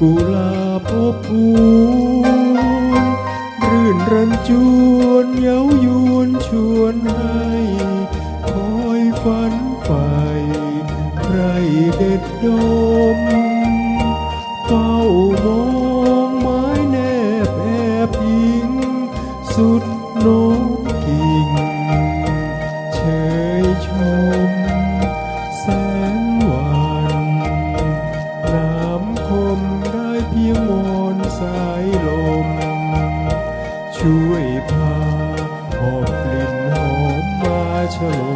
กุลาบอบอูนรื่นรันจวนเย้ายวนชวนให้คอยฝันใฝ่ครเด็ดดมเฝ้ามองไม้แนบแอบยิง สุดโน้กิ่งเฉยชม แสงวันน้ำคม 这里。